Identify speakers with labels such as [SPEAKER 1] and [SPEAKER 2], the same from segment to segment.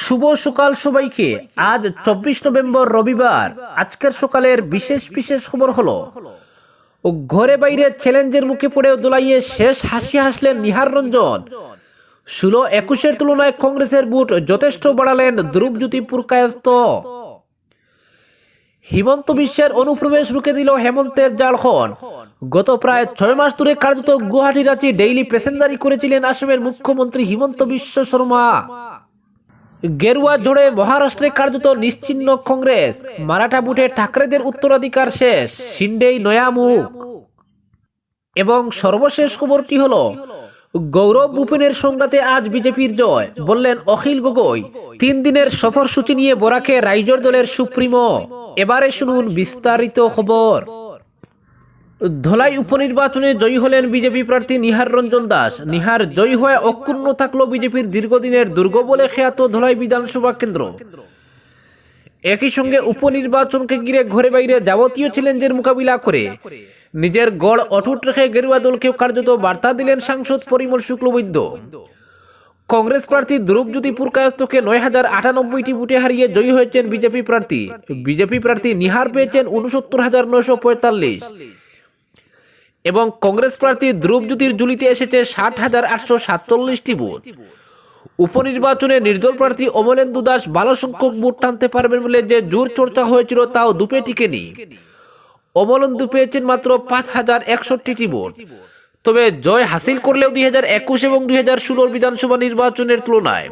[SPEAKER 1] শুভ সকাল সবাইকে। আজ চব্বিশ নভেম্বর রবিবার। আজকের সকালের বিশেষ বিশেষ খবর হলো ঘরে বাইরে চ্যালেঞ্জের মুখে পড়ে দোলাইয়ে শেষ হাসি হাসলেন নিহার রঞ্জন। ষোলো একুশের তুলনায় কংগ্রেসের বুট যথেষ্ট বাড়ালেন ধ্রুবজ্যোতি পুরকায়স্ত হিমন্ত বিশ্বের অনুপ্রবেশ রুখে দিল হেমন্তের জালখন। গত প্রায় ছয় মাস ধরে কার্যত গুয়াহাটি রাঁচি ডেইলি প্যাসেঞ্জারি করেছিলেন আসামের মুখ্যমন্ত্রী হিমন্ত বিশ্ব শর্মা। গেরুয়া জোড়ে মহারাষ্ট্রে কার্যত নিশ্চিহ্ন কংগ্রেস। মারাঠা বুটে ঠাকরেদের উত্তরাধিকার শেষ সিন্ডেই নয়া মুখ। এবং সর্বশেষ খবরটি হলো, গৌরব ভূপেনের সংঘাতে আজ বিজেপির জয়, বললেন অখিল গগৈ। তিন দিনের সফরসূচি নিয়ে বরাকে রাইজর দলের সুপ্রিমো। এবারে শুনুন বিস্তারিত খবর। ধলাই উপনির্বাচনে জয়ী হলেন বিজেপি প্রার্থী নিহার রঞ্জন দাস। নিহার জয়ী হয়ে অক্ষুণ্ণ থাকল বিজেপির দীর্ঘদিনের দুর্গ বলে খ্যাত ধলাই বিধানসভা কেন্দ্র। একই সঙ্গে উপনির্বাচনকে ঘিরে ঘরে বাইরে যাবতীয় চ্যালেঞ্জের মোকাবিলা করে নিজের গড় অটুট রেখে গেরুয়া দলকে কার্যত বার্তা দিলেন সাংসদ পরিমল শুক্লবৈদ্য। কংগ্রেস প্রার্থী ধ্রুবজ্যোতি পুরকায়স্তকে নয় হাজার আটানব্বইটি বুটে হারিয়ে জয়ী হয়েছেন বিজেপি প্রার্থী। বিজেপি প্রার্থী নিহার পেয়েছেন উনসত্তর হাজার নয়শো পঁয়তাল্লিশ। এবং কংগ্রেস প্রার্থী ধ্রুবজ্যোতির জুলিতে এসেছে ষাট হাজার আটশো সাতচল্লিশটি ভোট। উপনির্বাচনে নির্দল প্রার্থী অমলেন্দু দাস ভালো সংখ্যক ভোট টানতে পারবেন বলে যে জোর চর্চা হয়েছিল তাও দুপে টিকেনি। অমলেন্দু পেয়েছেন মাত্র পাঁচ হাজার একষট্টিটি ভোট। তবে জয় হাসিল করলেও দুই হাজার একুশ এবং দুই হাজার ষোলোর বিধানসভা নির্বাচনের তুলনায়।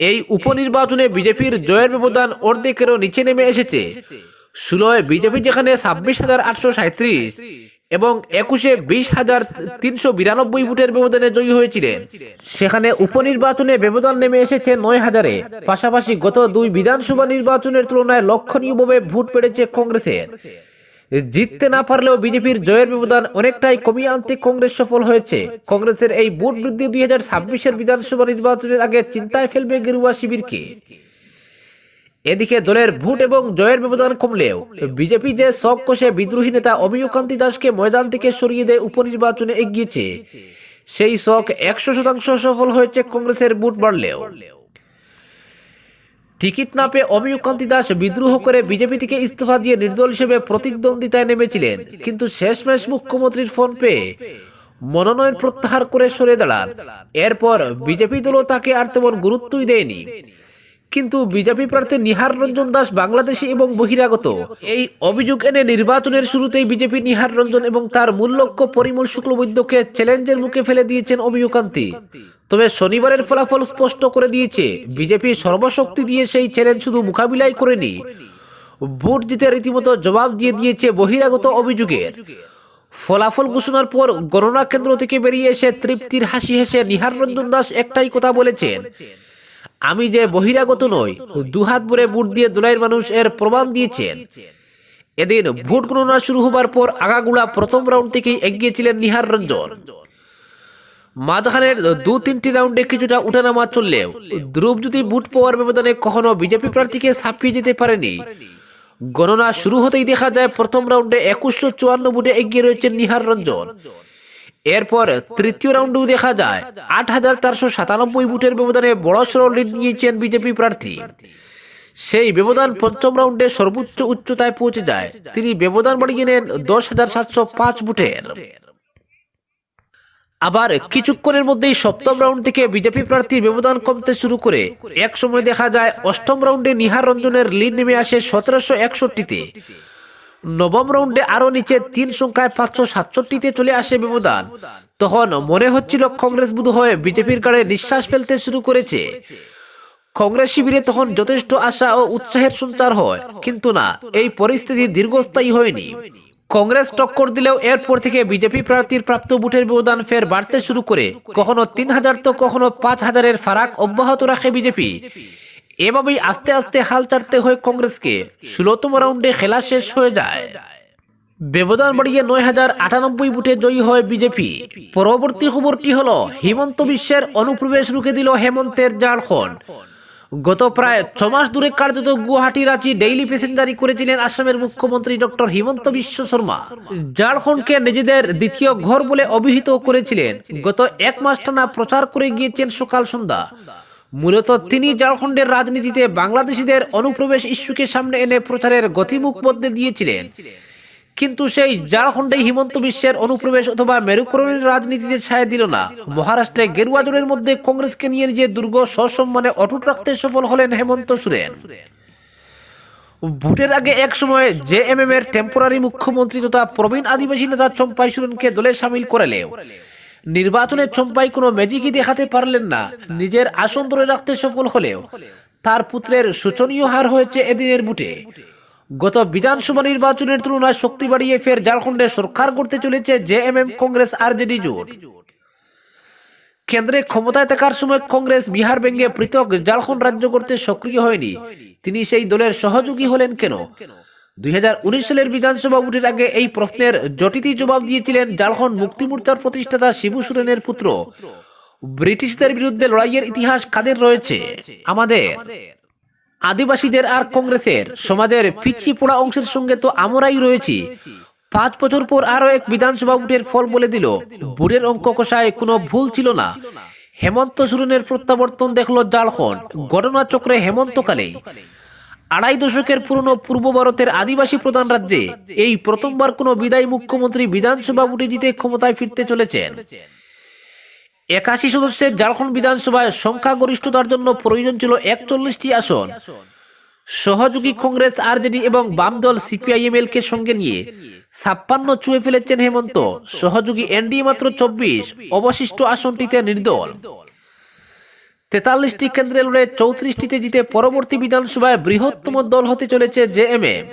[SPEAKER 1] এই উপনির্বাচনে বিজেপির জয়ের ব্যবধান অর্ধেকেরও নিচে নেমে এসেছে। ষোলোয় বিজেপি যেখানে ছাব্বিশ হাজার আটশো সাঁত্রিশ এবং একুশে বিশ হাজার তিনশো বিরানব্বই ভোটের ব্যবধানে জয়ী হয়েছিলেন। সেখানে উপনির্বাচনে ব্যবধান নেমে এসেছে নয় হাজারে। পাশাপাশি গত দুই বিধানসভা নির্বাচনের তুলনায় লক্ষণীয়ভাবে ভোট পেড়েছে কংগ্রেসের। জিততে না পারলেও বিজেপির জয়ের ব্যবধান অনেকটাই কমিয়ে আনতে কংগ্রেস সফল হয়েছে। কংগ্রেসের এই ভোট বৃদ্ধি দুই হাজার ছাব্বিশের বিধানসভা নির্বাচনের আগে চিন্তায় ফেলবে গেরুয়া শিবিরকে। এদিকে দলের ভোট এবং জয়ের ব্যবধান কমলেও বিজেপি যে সব কষে বিদ্রোহী নেতা অমিয়কান্তি দাসকে ময়দান থেকে সরিয়ে দিয়ে উপনির্বাচনে এগিয়েছে, সেই শখ একশো শতাংশ সফল হয়েছে কংগ্রেসের ভোট বাড়লেও। টিকিট না পেয়ে অমিয়কান্তি দাস বিদ্রোহ করে বিজেপি থেকে ইস্তফা দিয়ে নির্দল হিসেবে প্রতিদ্বন্দ্বিতায় নেমেছিলেন, কিন্তু শেষমেশ মুখ্যমন্ত্রীর ফোন পেয়ে মনোনয়ন প্রত্যাহার করে সরে দাঁড়ান। এরপর বিজেপি দলও তাকে আর তেমন গুরুত্বই দেয়নি। কিন্তু বিজেপি প্রার্থী নিহার রঞ্জন দাস বাংলাদেশি এবং বহিরাগত। এই অভিযোগ এনে নির্বাচনের শুরুতেই বিজেপি নিহার রঞ্জন এবং তার মূল লক্ষ্য পরিমল শুক্লবৈদ্যকে চ্যালেঞ্জের মুখে ফেলে দিয়েছেন অমিয়কান্তি তবে শনিবারের ফলাফল স্পষ্ট করে দিয়েছে, বিজেপি সর্বশক্তি দিয়ে সেই চ্যালেঞ্জ শুধু মোকাবিলাই করেনি। ভোট জিতে রীতিমতো জবাব দিয়ে দিয়েছে বহিরাগত অভিযোগের। ফলাফল ঘোষণার পর গণনা কেন্দ্র থেকে বেরিয়ে এসে তৃপ্তির হাসি হেসে নিহার রঞ্জন দাস একটাই কথা বলেছেন আমি যে বহিরাগত নই, দুহাত ভরে ভোট দিয়ে দোলাইয়ের মানুষ এর প্রমাণ দিয়েছেন। এদিন ভোট গণনা শুরু হবার পর আগাগুড়া প্রথম রাউন্ড থেকেই এগিয়েছিলেন নিহার রঞ্জন। মাঝখানের দু তিনটি রাউন্ডে কিছুটা উঠানামা চললেও ধ্রুবজ্যোতি ভোট পাওয়ার ব্যবধানে কখনো বিজেপি প্রার্থীকে ছাপিয়ে যেতে পারেনি। গণনা শুরু হতেই দেখা যায় প্রথম রাউন্ডে একুশশো চুয়ান্ন ভোটে এগিয়ে রয়েছেন নিহার রঞ্জন। এরপর তৃতীয় রাউন্ডেও দেখা যায়। আট হাজার চারশো সাতানব্বই ভোটের ব্যবধানে বড় সড় লিড নিয়েছেন বিজেপি প্রার্থী। সেই ব্যবধান পঞ্চম রাউন্ডে সর্বোচ্চ উচ্চতায় পৌঁছে যায়। তিনি ব্যবধান বাড়িয়ে নেন দশ হাজার সাতশো পাঁচ ভোটের আবার কিছুক্ষণের মধ্যেই সপ্তম রাউন্ড থেকে বিজেপি প্রার্থীর ব্যবধান কমতে শুরু করে। এক সময় দেখা যায় অষ্টম রাউন্ডে নিহার রঞ্জনের লিড নেমে আসে সতেরোশো একষট্টিতে। নবম রাউন্ডে আরও নিচে তিন সংখ্যায় পাঁচশো সাতষট্টিতে চলে আসে ব্যবধান। তখন মনে হচ্ছিল কংগ্রেস বুধ হয়ে বিজেপির গাড়ে নিঃশ্বাস ফেলতে শুরু করেছে। কংগ্রেস শিবিরে তখন যথেষ্ট আশা ও উৎসাহের সঞ্চার হয়, কিন্তু না, এই পরিস্থিতি দীর্ঘস্থায়ী হয়নি। কংগ্রেস টক্কর দিলেও এরপর থেকে বিজেপি প্রার্থীর প্রাপ্ত ভোটের ব্যবধান ফের বাড়তে শুরু করে। কখনো তিন হাজার তো কখনো পাঁচ হাজারের ফারাক অব্যাহত রাখে বিজেপি। এভাবেই আস্তে আস্তে হাল ছাড়তে হয় কংগ্রেসকে। ষোলোতম রাউন্ডে খেলা শেষ হয়ে যায়। ব্যবধান বাড়িয়ে নয় হাজার আটানব্বই বুটে জয়ী হয় বিজেপি। পরবর্তী খবরটি হল, হিমন্ত বিশ্বের অনুপ্রবেশ রুখে দিল হেমন্তের ঝাড়খণ্ড। গত প্রায় ছ মাস দূরে কার্যত গুয়াহাটি রাঁচি ডেইলি প্যাসেঞ্জারি করেছিলেন আসামের মুখ্যমন্ত্রী ডক্টর হিমন্ত বিশ্ব শর্মা। ঝাড়খণ্ডকে নিজেদের দ্বিতীয় ঘর বলে অভিহিত করেছিলেন। গত এক মাস টানা প্রচার করে গিয়েছেন সকাল সন্ধ্যা। মূলত তিনি ঝাড়খণ্ডের রাজনীতিতে বাংলাদেশিদের অনুপ্রবেশ ইস্যুকে সামনে এনে প্রচারের গতিমুখ বদলে দিয়েছিলেন। কিন্তু সেই ঝাড়খণ্ডে হিমন্ত বিশ্বের অনুপ্রবেশ অথবা মেরুকরণের রাজনীতিতে ছায়া দিল না। মহারাষ্ট্রে গেরুয়া জোরের মধ্যে কংগ্রেসকে নিয়ে নিজের দুর্গ, সসম্মানে অটুট রাখতে সফল হলেন হেমন্ত সোরেন। ভোটের আগে এক সময় জে এম এম এর টেম্পোরারি মুখ্যমন্ত্রী তথা প্রবীণ আদিবাসী নেতা চম্পাই সোরেনকে দলে সামিল করালেও নির্বাচনে চম্পাই কোনো ম্যাজিকই দেখাতে পারলেন না। নিজের আসন ধরে রাখতে সফল হলেও তার পুত্রের শোচনীয় হার হয়েছে এদিনের ভোটে গত বিধানসভা নির্বাচনের তুলনায় শক্তি বাড়িয়ে ফের ঝাড়খণ্ডে সরকার করতে চলেছে J M M Congress RJD জোট। কেন্দ্রে ক্ষমতায় থাকার সময় কংগ্রেস বিহার ভেঙে পৃথক ঝাড়খণ্ড রাজ্য করতে সক্রিয় হয়নি। তিনি সেই দলের সহযোগী হলেন কেন? দুই সালের বিধানসভা ভোটের আগে এই প্রশ্নের জটিতি জবাব দিয়েছিলেন ঝাড়খণ্ড মুক্তি মোর্চার প্রতিষ্ঠাতা শিবু সোরেনের পুত্র। ব্রিটিশদের বিরুদ্ধে লড়াইয়ের ইতিহাস কাদের রয়েছে? আমাদের। আদিবাসীদের আর কংগ্রেসের। সমাজের পিছিয়ে পড়া অংশের সঙ্গে তো আমরাই রয়েছি। পাঁচ বছর পর আরও এক বিধানসভা ভোটের ফল বলে দিল ভোটের অঙ্ক কষায় কোনো ভুল ছিল না। হেমন্ত সোরেনের প্রত্যাবর্তন দেখল ঝাড়খণ্ড। ঘটনাচক্রে হেমন্তকালেই। আড়াই দশকের পুরনো পূর্ব ভারতের আদিবাসী প্রধান রাজ্যে এই প্রথমবার কোনো বিদায়ী মুখ্যমন্ত্রী বিধানসভা ভোটে জিতে ক্ষমতায় ফিরতে চলেছেন। একাশি সদস্যের ঝাড়খণ্ড বিধানসভায় সংখ্যাগরিষ্ঠতার জন্য প্রয়োজন ছিল একচল্লিশটি আসন। সহযোগী কংগ্রেস, আরজেডি এবং বাম দল সিপিআইএমএল কে সঙ্গে নিয়ে ছাপ্পান্ন ছুঁয়ে ফেলেছেন হেমন্ত। সহযোগী এনডিএ মাত্র চব্বিশ। অবশিষ্ট আসনটিতে নির্দল। তেতাল্লিশটি কেন্দ্রে লড়ে চৌত্রিশটিতে জিতে পরবর্তী বিধানসভায় বৃহত্তম দল হতে চলেছে জেএমএম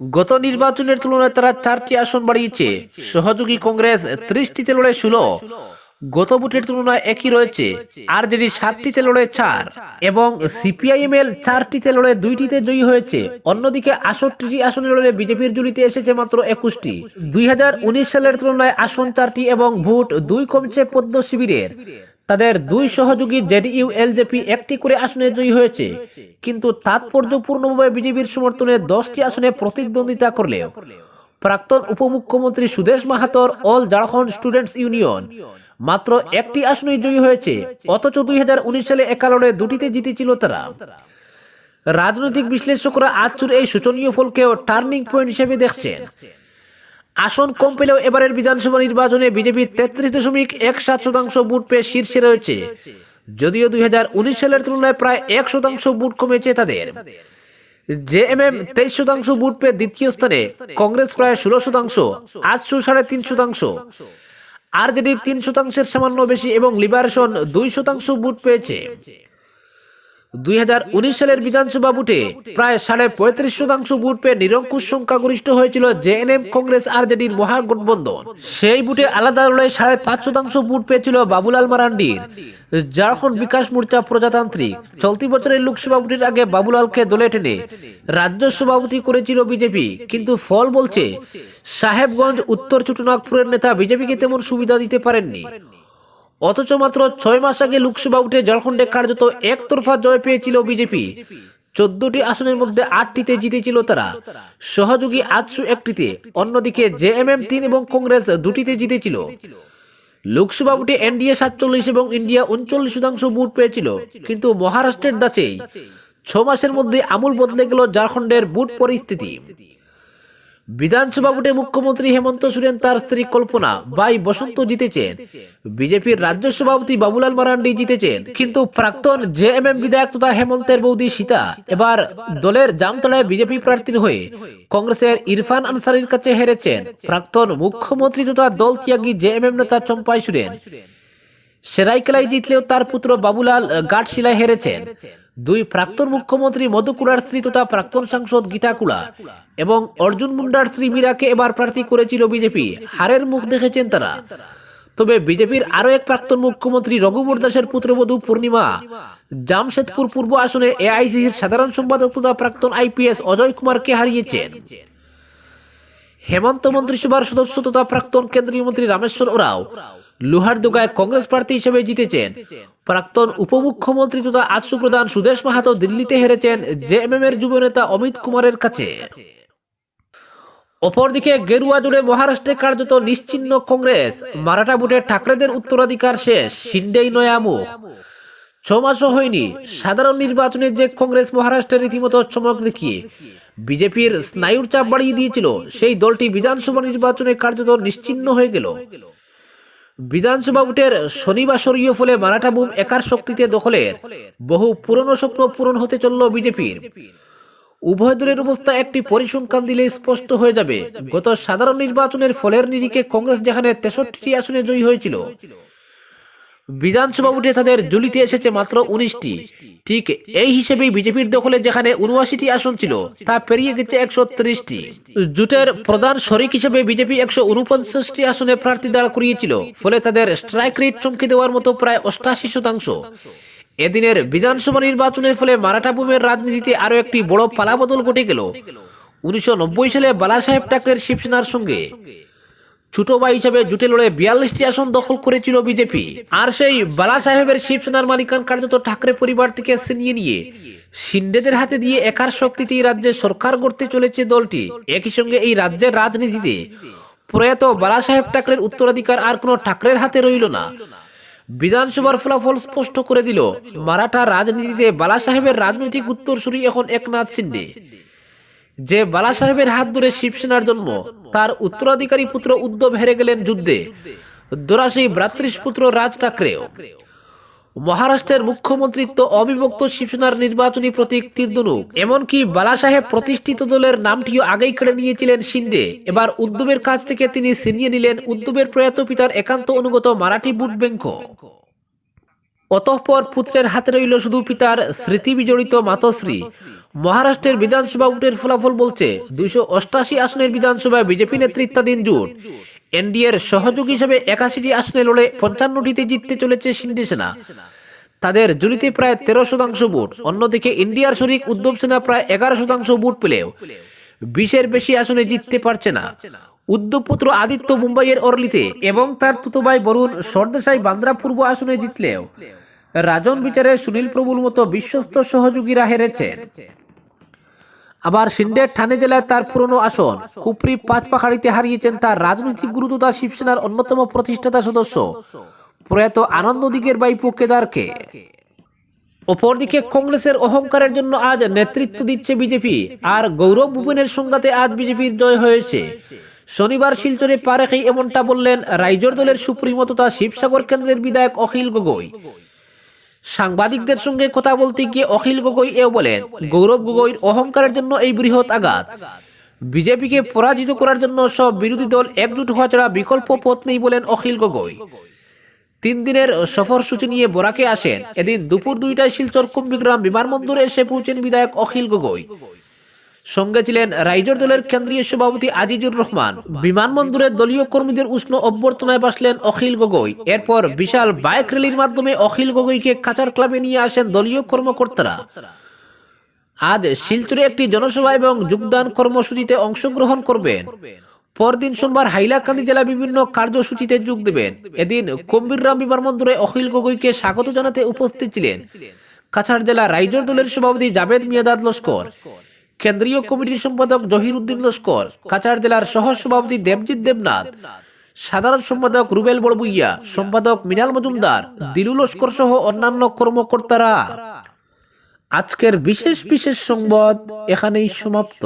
[SPEAKER 1] গত নির্বাচনের তুলনায় তারা চারটি আসন বাড়িয়েছে। সহযোগী কংগ্রেস ত্রিশটিতে লড়ে ষোলো। গত ভোটের তুলনায় একই রয়েছে। আর যেটি সাতটিতে লড়ে চার। এবং সিপিআইএমএল চারটিতে লড়ে দুইটিতে জয়ী হয়েছে। অন্যদিকে আষট্টিটি আসনে লড়ে বিজেপির জুলিতে এসেছে মাত্র একুশটি। দুই হাজার উনিশ সালের তুলনায় আসন চারটি এবং ভোট দুই কমছে পদ্ম শিবিরের। তাদের দুই সহযোগী জেডিইউ, এলজেপি একটি করে আসনে জয়ী হয়েছে। কিন্তু তাৎপর্যপূর্ণভাবে বিজেপির সমর্থনে দশটি আসনে প্রতিদ্বন্দ্বিতা করলেও প্রাক্তন উপমুখ্যমন্ত্রী সুদেশ মাহাতর অল ঝাড়খণ্ড স্টুডেন্টস ইউনিয়ন মাত্র একটি আসনেই জয়ী হয়েছে, অথচ দুই হাজার উনিশ সালে একালনে দুটিতে জিতেছিল তারা। রাজনৈতিক বিশ্লেষকরা আজচুর এই শোচনীয় ফলকেও টার্নিং পয়েন্ট হিসেবে দেখছেন। আসন কম পেলেও এবারের বিধানসভা নির্বাচনে বিজেপি তেত্রিশ দশমিক এক সাত শতাংশ বুট পেয়ে শীর্ষে রয়েছে। যদিও দুই হাজার উনিশ সালের তুলনায় প্রায় এক শতাংশ বুট কমেছে তাদের। জেএমএম তেইশ শতাংশ বুট পেয়ে দ্বিতীয় স্থানে, কংগ্রেস প্রায় ষোলো শতাংশ আটশো সাড়ে তিন শতাংশ। আরজেডি তিন শতাংশের সামান্য বেশি এবং লিবারেশন দুই শতাংশ বুট পেয়েছে। দুই হাজার উনিশ সালের বিধানসভা বুটে প্রায় সাড়ে পঁয়ত্রিশ শতাংশ বুট পেয়ে নিরঙ্কুশ সংখ্যাগরিষ্ঠ হয়েছিল জেএনএম কংগ্রেস আর আরজেডির মহাগঠবন্ধন। সেই বুটে আলাদা লড়াই সাড়ে পাঁচ শতাংশ বুট পেয়েছিল বাবুলাল মারান্ডির। ঝাড়খণ্ড বিকাশ মোর্চা প্রজাতান্ত্রিক। চলতি বছরের লোকসভা ভোটের আগে বাবুলালকে দলে টেনে রাজ্য সভাপতি করেছিল বিজেপি। কিন্তু ফল বলছে, সাহেবগঞ্জ, উত্তর ছোটনাগপুরের নেতা বিজেপিকে তেমন সুবিধা দিতে পারেননি। অথচ মাত্র ছয় মাস আগে লোকসভা উঠে ঝাড়খণ্ডে কার্যত একতরফা জয় পেয়েছিল বিজেপি। চোদ্দটি আসনের মধ্যে আটটিতে জিতেছিল তারা। সহযোগী আটশো একটিতে, অন্যদিকে জেএমএম তিন এবং কংগ্রেস দুটিতে জিতেছিল। লোকসভা ভোটে এনডিএ সাতচল্লিশ এবং ইন্ডিয়া উনচল্লিশ শতাংশ ভোট পেয়েছিল, কিন্তু মহারাষ্ট্রের দাচেই। ছ মাসের মধ্যে আমূল বদলে গেল ঝাড়খণ্ডের ভোট পরিস্থিতি। বিধানসভা ভোটে মুখ্যমন্ত্রী হেমন্ত সোরেন তার স্ত্রী কল্পনা বাই বসন্ত জিতেছেন। বিজেপির রাজ্য সভাপতি বাবুলাল মারান্ডি জিতেছেন। কিন্তু প্রাক্তন জেএমএম বিধায়ক তথা হেমন্তের বৌদি সীতা এবার দলের জামতলায় বিজেপি প্রার্থীর হয়ে কংগ্রেসের ইরফান আনসারির কাছে হেরেছেন। প্রাক্তন মুখ্যমন্ত্রী তথা দল ত্যাগী জে এম এম নেতা চম্পাই সোরেন। সেরাইকেলায় জিতলেও তার পুত্র বাবুলাল গাটশিলায় হেরেছেন। দুই প্রাক্তন মুখ্যমন্ত্রী মধুকুলার স্ত্রী তথা প্রাক্তন সাংসদ গীতা কুলা এবং অর্জুন মুন্ডার স্ত্রী মীরাকে এবার প্রার্থী করেছিল বিজেপি। হারের মুখ দেখেছেন তারা। তবে বিজেপির আরও এক প্রাক্তন মুখ্যমন্ত্রী রঘুবর দাসের পুত্রবধূ পূর্ণিমা। জামশেদপুর পূর্ব আসনে এআইসিসির সাধারণ সম্পাদক তথা প্রাক্তন আইপিএস অজয় কুমারকে হারিয়েছেন। হেমন্ত মন্ত্রিসভার সদস্য তথা প্রাক্তন কেন্দ্রীয় মন্ত্রী রামেশ্বর ওরাও। লোহারদোগায় কংগ্রেস প্রার্থী হিসেবে জিতেছেন। প্রাক্তন উপমুখ্যমন্ত্রী তথা আজসু প্রধান সুদেশ মাহাতো দিল্লিতে হেরেছেন জেএমএম এর যুব নেতা অমিত কুমারের কাছে। অপরদিকে গেরুয়া জুড়ে মহারাষ্ট্রে কার্যত নিশ্চিন্ন কংগ্রেস। মারাঠা ভোটে ঠাকরেদের উত্তরাধিকার শেষ সিন্ডেই নয়ামুখ ছ মাসও হয়নি, সাধারণ নির্বাচনে যে কংগ্রেস মহারাষ্ট্রের রীতিমতো চমক দেখিয়ে বিজেপির স্নায়ুর চাপ বাড়িয়ে দিয়েছিল, সেই দলটি বিধানসভা নির্বাচনে কার্যত নিশ্চিহ্ন হয়ে গেল। বিধানসভা ভোটের শনিবাসরীয় ফলে মারাঠা বুম একার শক্তিতে দখলের বহু পুরনো স্বপ্ন পূরণ হতে চলল বিজেপির। উভয় দলের অবস্থা একটি পরিসংখ্যান দিলে স্পষ্ট হয়ে যাবে। গত সাধারণ নির্বাচনের ফলের নিরিখে কংগ্রেস যেখানে তেষট্টি আসনে জয়ী হয়েছিল বিধানসভা ভোটে তাদের জুলিতে এসেছে মাত্র উনিশটি। ঠিক এই হিসেবেই বিজেপির দখলে যেখানে উনআশিটি আসন ছিল, তা পেরিয়ে গেছে একশো ত্রিশটি। জোটের প্রধান শরিক হিসেবে বিজেপি একশো উনপঞ্চাশটি আসনে প্রার্থী দাঁড় করিয়েছিল, ফলে তাদের স্ট্রাইক রেট চমকে দেওয়ার মতো প্রায় অষ্টাশি শতাংশ। এদিনের বিধানসভা নির্বাচনের ফলে মারাঠা ভূমের রাজনীতিতে আরও একটি বড় পালাবদল ঘটে গেল। উনিশশো নব্বই সালে বালাসাহেব ঠাকরের শিবসেনার সঙ্গে। ছোট ভাই হিসেবে জুটে লড়ে বিয়াল্লিশটি আসন দখল করেছিল বিজেপি। আর সেই বালা সাহেবের শিবসেনার মালিকান কার্যত ঠাকরে পরিবার থেকে ছিনিয়ে নিয়ে। সিন্ডেদের হাতে দিয়ে একার শক্তিতে এই রাজ্যে সরকার গড়তে চলেছে দলটি। একই সঙ্গে এই রাজ্যের রাজনীতিতে প্রয়াত বালা সাহেব ঠাকরের উত্তরাধিকার আর কোনো ঠাকরের হাতে রইল না। বিধানসভার ফলাফল স্পষ্ট করে দিল, মারাঠা রাজনীতিতে বালা সাহেবের রাজনৈতিক উত্তরসূরি এখন একনাথ সিন্ডে যে বালা সাহেবের হাত ধরে শিবসেনার জন্ম, তার উত্তরাধিকারী পুত্র উদ্ধব হেরে গেলেন যুদ্ধে। দোরাসী ভ্রাতৃষ্পুত্র রাজ ঠাকরেও। মহারাষ্ট্রের মুখ্যমন্ত্রীত্ব অবিভক্ত শিবসেনার নির্বাচনী প্রতীক তীরধনুক এমনকি বালা সাহেব প্রতিষ্ঠিত দলের নামটিও আগেই কেড়ে নিয়েছিলেন সিন্ডে এবার উদ্ধবের কাছ থেকে তিনি ছিনিয়ে নিলেন উদ্ধবের প্রয়াত পিতার একান্ত অনুগত মারাঠি বুট ব্যাংক অতঃপর পুত্রের হাতে রইল শুধু পিতার স্মৃতি বিজড়িত মাতশ্রী। মহারাষ্ট্রের বিধানসভা ভোটের ফলাফল বলছে দুইশো অষ্টাশি আসনের বিধানসভায় বিজেপি নেতৃত্বাধীন জোট। এনডিএর সহযোগী হিসেবে একাশিটি আসনে লড়ে পঞ্চান্নটিতে জিততে চলেছে সিন্ডি সেনা। তাদের জুলিতে প্রায় তেরো শতাংশ ভোট। অন্যদিকে ইন্ডিয়ার শরিক উদ্ধব সেনা প্রায় এগারো শতাংশ ভোট পেলেও বিশের বেশি আসনে জিততে পারছে না। উদ্ধব পুত্র আদিত্য মুম্বাইয়ের অরলিতে এবং তার তুতোভাই বরুণ সর্দেশাই বান্দ্রা পূর্ব আসনে জিতলেও রাজন বিচারে সুনীল প্রভুর মতো বিশ্বস্ত সহযোগীরা হেরেছেন আবার সিন্ডের ঠানে জেলায় তার পুরনো আসন কুপরি পাঁচপাখাড়িতে হারিয়েছেন তার রাজনৈতিক গুরুত্বতা শিবসেনার অন্যতম প্রতিষ্ঠাতা সদস্য, প্রয়াত আনন্দ দিগের বাইপু কেদারকে অপরদিকে কংগ্রেসের অহংকারের জন্য আজ নেতৃত্ব দিচ্ছে বিজেপি, আর গৌরব ভুবনের সংঘাতে আজ বিজেপির জয় হয়েছে। শনিবার শিলচরে পা রেখেই এমনটা বললেন রাইজর দলের সুপ্রিমো তথা শিবসাগর কেন্দ্রের বিধায়ক অখিল গগৈ। সাংবাদিকদের সঙ্গে কথা বলতে গিয়ে অখিল গগৈ এও বলেন, গৌরব গগৈর অহংকারের জন্য এই বৃহৎ আঘাত। বিজেপিকে পরাজিত করার জন্য সব বিরোধী দল একজুট হওয়া ছাড়া বিকল্প পথ নেই বলেন অখিল গগৈ। তিন দিনের সফরসূচি নিয়ে বরাকে আসেন। এদিন দুপুর দুইটায় শিলচর কুম্বিগ্রাম বিমানবন্দরে এসে পৌঁছেন বিধায়ক অখিল গগৈ। সঙ্গে ছিলেন রাইজর দলের কেন্দ্রীয় সভাপতি আজিজুর রহমান। বিমানবন্দরে দলীয় কর্মীদের উষ্ণ অভ্যর্থনায় বাসলেন অখিল গগৈ। এরপর বিশাল বাইক র্যালির মাধ্যমে অখিল গগৈকে কাচার ক্লাবে নিয়ে আসেন দলীয় কর্মকর্তারা। আজ শিলচরে একটি জনসভা এবং যোগদান কর্মসূচিতে অংশগ্রহণ করবেন। পরদিন সোমবার হাইলাকান্দি জেলা বিভিন্ন কার্যসূচিতে যোগ দেবেন। এদিন কম্বিররাম বিমানবন্দরে অখিল গগৈকে স্বাগত জানাতে উপস্থিত ছিলেন। কাছাড় জেলা রাইজর দলের সভাপতি জাবেদ মিয়াদাদ লস্কর। কেন্দ্রীয় কমিটির সম্পাদক জহিরুদ্দিন লস্কর কাছাড় জেলার সহ সভাপতি দেবজিৎ দেবনাথ সাধারণ সম্পাদক রুবেল বড়বুইয়া সম্পাদক মিনাল মজুমদার দিলু লস্কর সহ অন্যান্য কর্মকর্তারা। আজকের বিশেষ বিশেষ সংবাদ এখানেই সমাপ্ত।